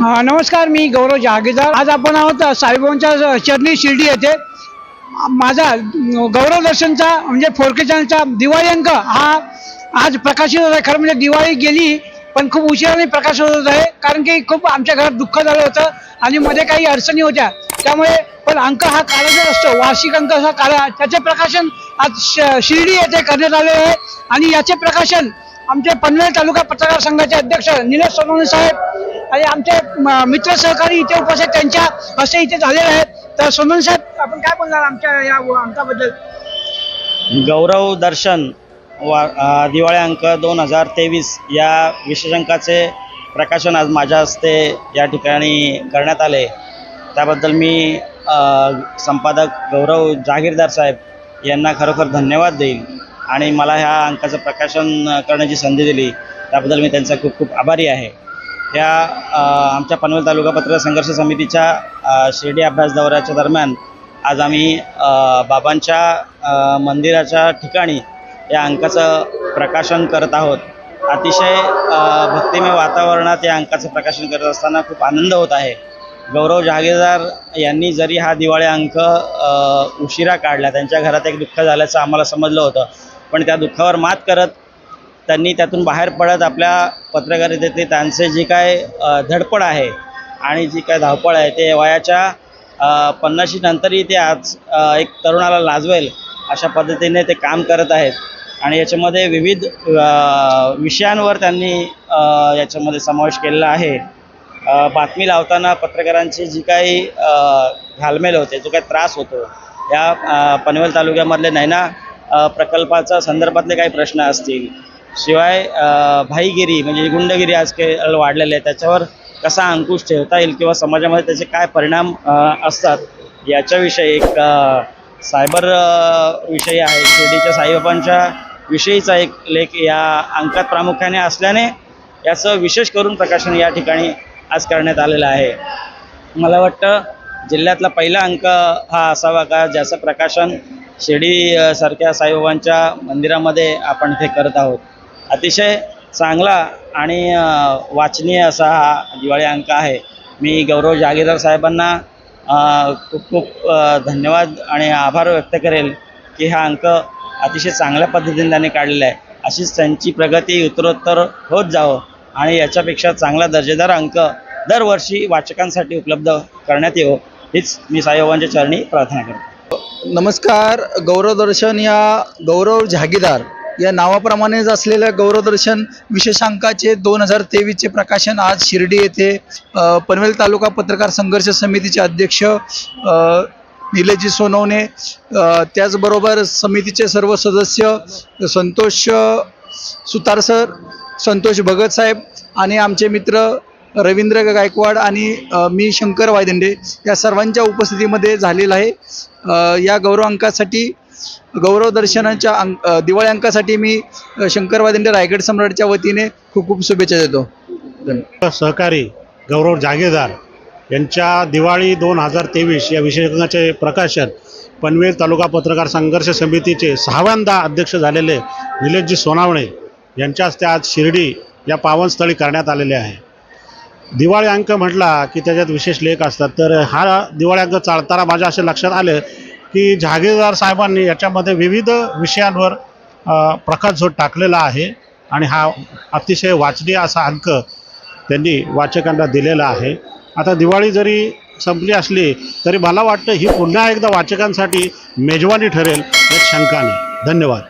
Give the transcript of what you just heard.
नमस्कार मी गौरव जहागीरदार आज आपण आहोत साईबाबांच्या चरणी शिर्डी येथे. माझा गौरव दर्शनचा म्हणजे फोरके चॅनलचा दिवाळी अंक हा आज प्रकाशित होत आहे. खरं म्हणजे दिवाळी गेली पण खूप उशिराने प्रकाशित होत आहे. कारण की खूप आमच्या घरात दुःख झालं होतं आणि मध्ये काही अडचणी होत्या. त्यामुळे पण अंक हा काळाचा असतो. वार्षिक अंक असा काळा त्याचे प्रकाशन आज श- शिर्डी येथे करण्यात आले आहे. आणि याचे प्रकाशन आमचे पनवेल तालुका पत्रकार संघाचे अध्यक्ष निलेश सोनवणे साहेब आणि आमचे मित्र सहकारी इथे उपस्थित त्यांच्या असे इथे झालेले आहेत. तर सोनवणे साहेब आपण काय बोलणार आमच्या या अंकाबद्दल? गौरव दर्शन वा दिवाळी अंक दोन हजार तेवीस या विशेषांकाचे प्रकाशन आज माझ्या हस्ते या ठिकाणी करण्यात आले. त्याबद्दल मी संपादक गौरव जागीरदार साहेब यांना खरोखर धन्यवाद देईल आणि मला ह्या अंकाचं प्रकाशन करण्याची संधी दिली. त्याबद्दल मी त्यांचा खूप खूप आभारी आहे. या आमच्या पनवेल तालुका पत्र संघर्ष समितीच्या शिर्डी अभ्यास दौऱ्याच्या दरम्यान आज आम्ही बाबांच्या मंदिराच्या ठिकाणी या अंकाचं प्रकाशन करत आहोत. अतिशय भक्तिमय वातावरणात या अंकाचं प्रकाशन करत असताना खूप आनंद होत आहे. गौरव जहागीरदार यांनी जरी हा दिवाळी अंक उशिरा काढला त्यांच्या घरात एक दुःख झाल्याचं आम्हाला समजलं होतं. पण त्या दुःखावर मात करत त्यांनी त्यातून बाहेर पडत आपल्या पत्रकारितेतली त्यांचे जी काय धडपड आहे आणि जी काय धावपळ आहे ते वयाच्या पन्नाशी नंतरही ते आज एक तरुणाला लाजवेल अशा पद्धतीने ते काम करत आहेत. आणि याच्यामध्ये विविध विषयांवर त्यांनी याच्यामध्ये समावेश केलेला आहे. बातमी लावताना पत्रकारांची जी काही घालमेल होते जो काही त्रास होतो या पनवेल तालुक्यामधले नैना प्रकल्पाच्या प्रकल्पाचा संदर्भातले काही प्रश्न असतील शिवाय भाईगिरी म्हणजे गुंडगिरी आज काही वाढलेले आहे त्याच्यावर कसा अंकुश ठेवता येईल किंवा समाजामध्ये त्याचे काय परिणाम असतात याच्याविषयी एक सायबर विषयी आहे. शिर्डीच्या साईबाबांच्या विषयीचा एक लेख या अंकात प्रामुख्याने असल्याने याचं विशेष करून प्रकाशन या ठिकाणी आज करण्यात आलेलं आहे. मला वाटतं जिल्ह्यातला पहिला अंक हा असावा का ज्याचं प्रकाशन शिर्डी सारख्या साईबाबांच्या मंदिरामध्ये आपण इथे करत आहोत. अतिशय चांगला आणि वाचनीय असा हा दिवाळी अंक आहे. मी गौरव जहागीरदार साहेबांना खूप खूप धन्यवाद आणि आभार व्यक्त करेल की हा अंक अतिशय चांगल्या पद्धतीने त्यांनी काढलेला आहे. अशीच त्यांची प्रगती उत्तरोत्तर होत जावं आणि याच्यापेक्षा चांगला दर्जेदार अंक दरवर्षी वाचकांसाठी उपलब्ध करण्यात येवो हीच मी साईबाबांच्या चरणी प्रार्थना करतो. नमस्कार गौरवदर्शन या गौरव जहागीदार या नावाप्रमाणेच असलेल्या गौरवदर्शन विशेषांकाचे दोन हजार तेवीसचे प्रकाशन आज शिर्डी येथे पनवेल तालुका पत्रकार संघर्ष समितीचे अध्यक्ष अ, निलेशजी सोनवणे त्याचबरोबर समितीचे सर्व सदस्य संतोष सुतार सर संतोष भगत साहेब आणि आमचे मित्र रवींद्र गायकवाड आणि मी शंकर वायदंडे या सर्वांच्या उपस्थितीमध्ये झालेला आहे. या गौरवांकासाठी गौरव दर्शनाच्या अंक दिवाळी अंकासाठी मी अ, रायगड सम्राटच्या वतीने खूप खूप शुभेच्छा देतो. सहकारी गौरव जागेदार यांच्या दिवाळी दोन हजार तेवीस या विशेषणाचे प्रकाशन पनवेल तालुका पत्रकार संघर्ष समितीचे सहाव्यांदा अध्यक्ष झालेले निलेशजी सोनावणे यांच्या हस्ते आज शिर्डी या पावनस्थळी करण्यात आलेले आहे. दिवाळी अंक म्हटला की त्याच्यात विशेष लेख असतात. तर हा दिवाळी अंक चालताना माझ्या असे लक्षात आले की जहागीरदार साहेबांनी याच्यामध्ये विविध विषयांवर अ, प्रकाशझोत टाकलेला आहे आणि हा अतिशय वाचनीय असा अंक त्यांनी वाचकांना दिलेला आहे. आता दिवाळी जरी संपली असली तरी मला वाटतं ही पुन्हा एकदा वाचकांसाठी मेजवानी ठरेल एक शंका नाही. धन्यवाद.